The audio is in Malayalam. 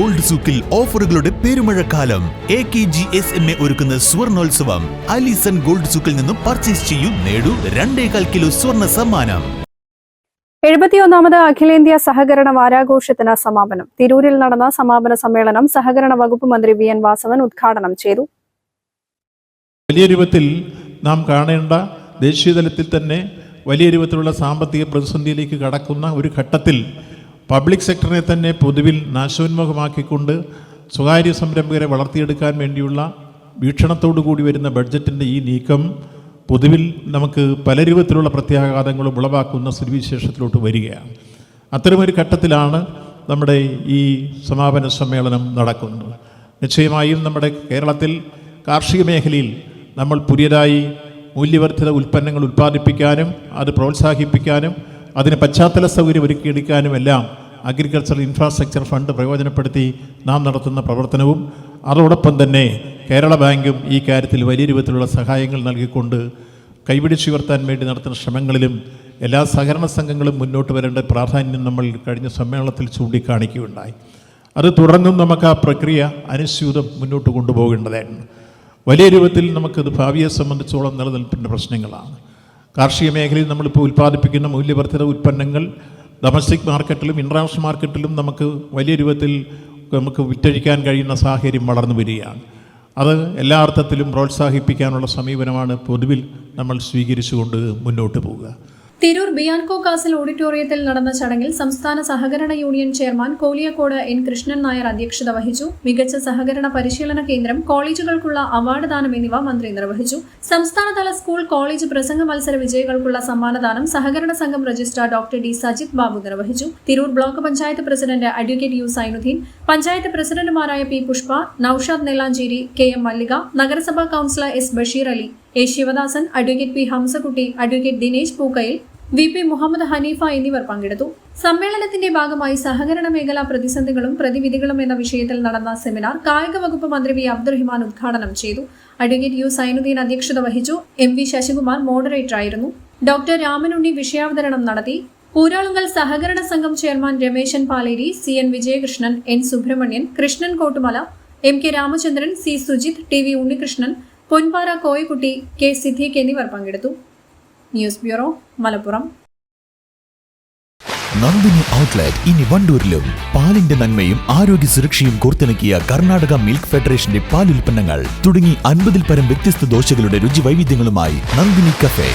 ഗോൾഡ് സൂക്കിൽ ഓഫറുകളുടെ പെരുമഴക്കാലം. A K G S M A ഒരുക്കുന്ന സ്വർണോത്സവം. അലിസൺ ഗോൾഡ് സൂക്കിൽ നിന്നും പർച്ചേസ് ചെയ്യൂ നേടൂ രണ്ടേകാൽ കിലോ സ്വർണ സമ്മാനം. എഴുപത്തിയൊന്നാമത് അഖിലേന്ത്യാ സഹകരണ വാരാഘോഷത്തിന് സമാപനം. തിരൂരിൽ നടന്ന സമാപന സമ്മേളനം സഹകരണ വകുപ്പ് മന്ത്രി വി എൻ വാസവൻ ഉദ്ഘാടനം ചെയ്തു. വലിയ രൂപത്തിൽ നാം കാണേണ്ട ദേശീയതലത്തിൽ തന്നെ വലിയ രൂപത്തിലുള്ള സാമ്പത്തിക പ്രതിസന്ധിയിലേക്ക് കടക്കുന്ന ഒരു ഘട്ടത്തിൽ പബ്ലിക് സെക്ടറിനെ തന്നെ പൊതുവിൽ നാശോന്മുഖമാക്കിക്കൊണ്ട് സ്വകാര്യ സംരംഭകരെ വളർത്തിയെടുക്കാൻ വേണ്ടിയുള്ള വീക്ഷണത്തോടു കൂടി വരുന്ന ബഡ്ജറ്റിന്റെ ഈ നീക്കം പൊതുവിൽ നമുക്ക് പല രൂപത്തിലുള്ള പ്രത്യാഘാതങ്ങളും ഉളവാക്കുന്ന സ്ഥിതിവിശേഷത്തിലോട്ട് വരികയാണ്. അത്തരമൊരു ഘട്ടത്തിലാണ് നമ്മുടെ ഈ സമാപന സമ്മേളനം നടക്കുന്നത്. നിശ്ചയമായും നമ്മുടെ കേരളത്തിൽ കാർഷിക മേഖലയിൽ നമ്മൾ പുതിയതായി മൂല്യവർദ്ധിത ഉൽപ്പന്നങ്ങൾ ഉൽപ്പാദിപ്പിക്കാനും അത് പ്രോത്സാഹിപ്പിക്കാനും അതിന് പശ്ചാത്തല സൗകര്യം ഒരുക്കിയെടുക്കാനും എല്ലാം അഗ്രികൾച്ചർ ഇൻഫ്രാസ്ട്രക്ചർ ഫണ്ട് പ്രയോജനപ്പെടുത്തി നാം നടത്തുന്ന പ്രവർത്തനവും അതോടൊപ്പം തന്നെ കേരള ബാങ്കും ഈ കാര്യത്തിൽ വലിയ രൂപത്തിലുള്ള സഹായങ്ങൾ നൽകിക്കൊണ്ട് കൈപിടിച്ചുയർത്താൻ വേണ്ടി നടത്തുന്ന ശ്രമങ്ങളിലും എല്ലാ സഹകരണ സംഘങ്ങളും മുന്നോട്ട് വരേണ്ട പ്രാധാന്യം നമ്മൾ കഴിഞ്ഞ സമ്മേളനത്തിൽ ചൂണ്ടിക്കാണിക്കുകയുണ്ടായി. അത് തുടർന്നും നമുക്ക് ആ പ്രക്രിയ അനുസ്യൂതം മുന്നോട്ട് കൊണ്ടുപോകേണ്ടതായിരുന്നു വലിയ രൂപത്തിൽ നമുക്കത് ഭാവിയെ സംബന്ധിച്ചോളം നിലനിൽപ്പിന്റെ പ്രശ്നങ്ങളാണ്. കാർഷിക മേഖലയിൽ നമ്മളിപ്പോൾ ഉൽപ്പാദിപ്പിക്കുന്ന മൂല്യവർദ്ധിത ഉൽപ്പന്നങ്ങൾ ഡൊമസ്റ്റിക് മാർക്കറ്റിലും ഇന്റർനാഷണൽ മാർക്കറ്റിലും നമുക്ക് വലിയ രൂപത്തിൽ നമുക്ക് വിറ്റഴിക്കാൻ കഴിയുന്ന സാഹചര്യം വളർന്നു വരികയാണ്. അത് എല്ലാ അർത്ഥത്തിലും പ്രോത്സാഹിപ്പിക്കാനുള്ള സമീപനമാണ് പൊതുവിൽ നമ്മൾ സ്വീകരിച്ചുകൊണ്ട് മുന്നോട്ട് പോവുക. തിരൂർ ബിയാൻകോ കാസൽ ഓഡിറ്റോറിയത്തിൽ നടന്ന ചടങ്ങിൽ സംസ്ഥാന സഹകരണ union chairman Koliyakode N Krishnan Nair അധ്യക്ഷത വഹിച്ചു. മികച്ച സഹകരണ പരിശീലന കേന്ദ്രം കോളേജുകൾക്കുള്ള അവാർഡ് ദാനം എന്നിവ മന്ത്രി നിർവഹിച്ചു. സംസ്ഥാനതല സ്കൂൾ കോളേജ് പ്രസംഗ മത്സര വിജയികൾക്കുള്ള സമ്മാനദാനം സഹകരണ സംഘം registrar doctor D Sajith Babu നിർവഹിച്ചു. Tirur block panchayat president advocate U Zainuddin panchayat പ്രസിഡന്റുമാരായ P Pushpa Naushad Nellancheri K M Mallika നഗരസഭാ councillor S Basheer Ali A Sivadasan advocate P Hamsakutty advocate Dinesh Pookkayil V P Muhammed Haneefa എന്നിവർ പങ്കെടുത്തു. സമ്മേളനത്തിന്റെ ഭാഗമായി സഹകരണ മേഖലാ പ്രതിസന്ധികളും പ്രതിവിധികളും എന്ന വിഷയത്തിൽ നടന്ന സെമിനാർ കായിക വകുപ്പ് മന്ത്രി വി അബ്ദുറഹിമാൻ ഉദ്ഘാടനം ചെയ്തു. അഡ്വക്കേറ്റ് യു സൈനുദ്ദീൻ അധ്യക്ഷത വഹിച്ചു. എം വി ശശികുമാർ മോഡറേറ്റർ ആയിരുന്നു ഡോക്ടർ രാമനുണ്ണി വിഷയാവതരണം നടത്തി. പൂരാളുങ്കൽ സഹകരണ സംഘം chairman Rameshan Paleri C N Vijayakrishnan N Subramanian Krishnan Kottumala M K Ramachandran C Sujith T V Unnikrishnan Ponpara Koyakutty K Siddique എന്നിവർ പങ്കെടുത്തു. News bureau Malappuram. Nandini outlet ഇനി വണ്ടൂരിലും. പാലിന്റെ നന്മയും ആരോഗ്യ സുരക്ഷയും കോർത്തിണക്കിയ കർണാടക മിൽക്ക് ഫെഡറേഷന്റെ പാലുൽപ്പന്നങ്ങൾ തുടങ്ങി അൻപതിൽ പരം വ്യത്യസ്ത ദോശകളുടെ രുചി വൈവിധ്യങ്ങളുമായി നന്ദിനി കഫേ.